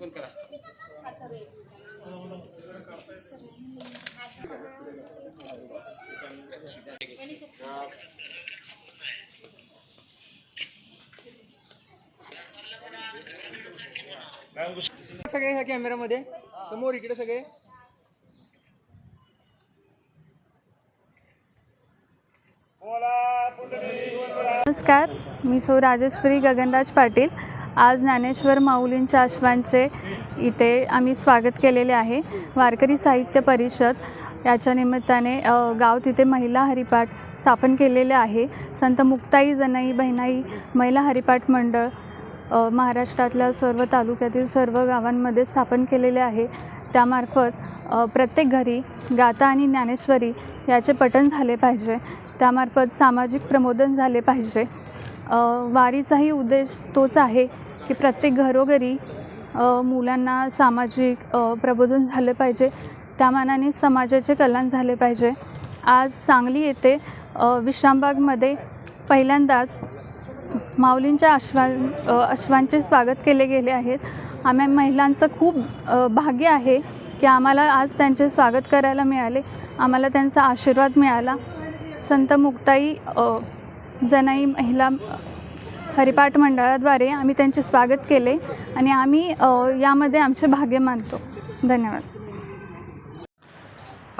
पण करा. सगळे ह्या कॅमेरामध्ये. समोर इकडे सगळे. नमस्कार मी सौ राजेश्वरी गगनराज पाटील. आज ज्ञानेश्वर माऊलींच्या अश्वांचे इथे आम्ही स्वागत केलेले आहे. वारकरी साहित्य परिषद याच्या निमित्ताने गाव तिथे महिला हरिपाठ स्थापन केलेले आहे. संत मुक्ताई जनाई बहिणाई महिला हरिपाठ मंडळ महाराष्ट्रातल्या सर्व तालुक्यातील सर्व गावांमध्ये स्थापन केलेले आहे. त्यामार्फत प्रत्येक घरी गाथा आणि ज्ञानेश्वरी याचे पठण झाले पाहिजे. त्यामार्फत सामाजिक प्रमोदन झाले पाहिजे. वारीचाही उद्देश तोच आहे की प्रत्येक घरोघरी मुलांना सामाजिक प्रबोधन झालं पाहिजे. त्या मानाने समाजाचे कल्याण झाले पाहिजे. आज सांगली येथे विश्रामबागमध्ये पहिल्यांदाच माऊलींच्या अश्वा अश्वांचे स्वागत केले गेले आहेत आम्ही महिलांचं खूप भाग्य आहे की आम्हाला आज त्यांचे स्वागत करायला मिळाले. आम्हाला त्यांचा आशीर्वाद मिळाला. संत मुक्ताई जनाई महिला हरिपाठ मंडळाद्वारे आम्ही त्यांचे स्वागत केले आणि आम्ही यामध्ये आमचे भाग्य मानतो. धन्यवाद.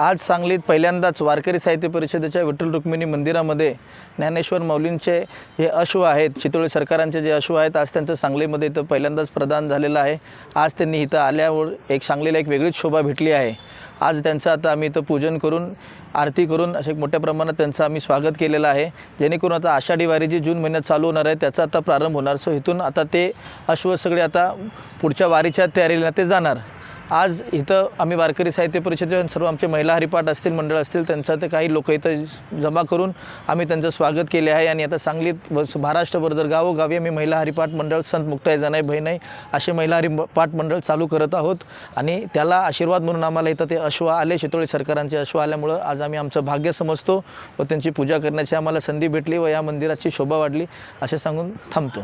आज सांगलीत पहिल्यांदाच वारकरी साहित्य परिषदेच्या विठ्ठल रुक्मिणी मंदिरामध्ये ज्ञानेश्वर मौलींचे जे अश्व आहेत चितोळे सरकारांचे जे अश्व आहेत आज त्यांचं सांगलीमध्ये इथं पहिल्यांदाच प्रदान झालेलं आहे. आज त्यांनी इथं आल्यावर एक सांगलीला एक वेगळीच शोभा भेटली आहे. आज त्यांचं आता आम्ही इथं पूजन करून आरती करून असे मोठ्या प्रमाणात त्यांचं आम्ही स्वागत केलेलं आहे. जेणेकरून आता आषाढी वारी जी जून महिन्यात चालू होणार आहे त्याचा आता प्रारंभ होणार. सो इथून आता ते अश्व सगळे आता पुढच्या वारीच्या तयारीला ते जाणार. आज इथं आम्ही वारकरी साहित्य परिषदेचे सर्व आमचे महिला हरिपाठ असतील मंडळ असतील त्यांचा ते काही लोक इथं जमा करून आम्ही त्यांचं स्वागत केले आहे. आणि आता सांगलीत महाराष्ट्रभर जर गावोगावी आम्ही महिला हरिपाठ मंडळ संत मुक्ताई जनाई बहिणाई असे महिला हरिपाठ मंडळ चालू करत आहोत. आणि त्याला आशीर्वाद म्हणून आम्हाला इथं ते अश्व आले शेतोळे सरकारांचे अश्व आल्यामुळं आज आम्ही आमचं भाग्य समजतो व त्यांची पूजा करण्याची आम्हाला संधी भेटली व या मंदिराची शोभा वाढली असे सांगून थांबतो.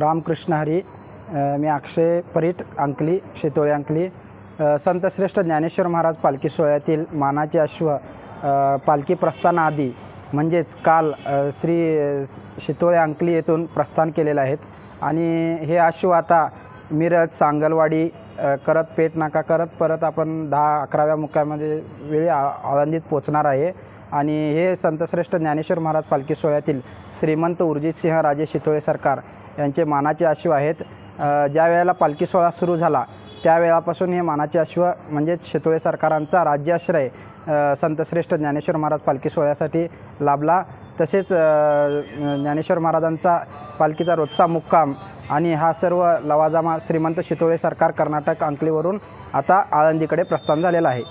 रामकृष्ण हरी. मी अक्षय परीट अंकली शेतोळे अंकली संतश्रेष्ठ ज्ञानेश्वर महाराज पालखी सोहळ्यातील मानाचे अश्व पालखी प्रस्थानाआधी म्हणजेच काल श्री शितोळे अंकली येथून प्रस्थान केलेले आहेत. आणि हे अश्व आता मिरज सांगलवाडी करत पेट नाका करत परत आपण दहा अकराव्या मुक्कामध्ये वेळी आ आळंदीत पोचणार आहे. आणि हे संतश्रेष्ठ ज्ञानेश्वर महाराज पालखी सोहळ्यातील श्रीमंत उर्जितसिंह राजे शितोळे सरकार यांचे मानाचे अश्व आहेत. ज्या वेळेला पालखी सोहळा सुरू झाला त्यावेळापासून हे मानाचे अश्व म्हणजेच शेतोळे सरकारांचा राज्याश्रय संतश्रेष्ठ ज्ञानेश्वर महाराज पालखी सोहळ्यासाठी लाभला. तसेच ज्ञानेश्वर महाराजांचा पालखीचा रोजचा मुक्काम आणि हा सर्व लवाजामा श्रीमंत शितोळे सरकार कर्नाटक अंकलीवरून आता आळंदीकडे प्रस्थान झालेला आहे.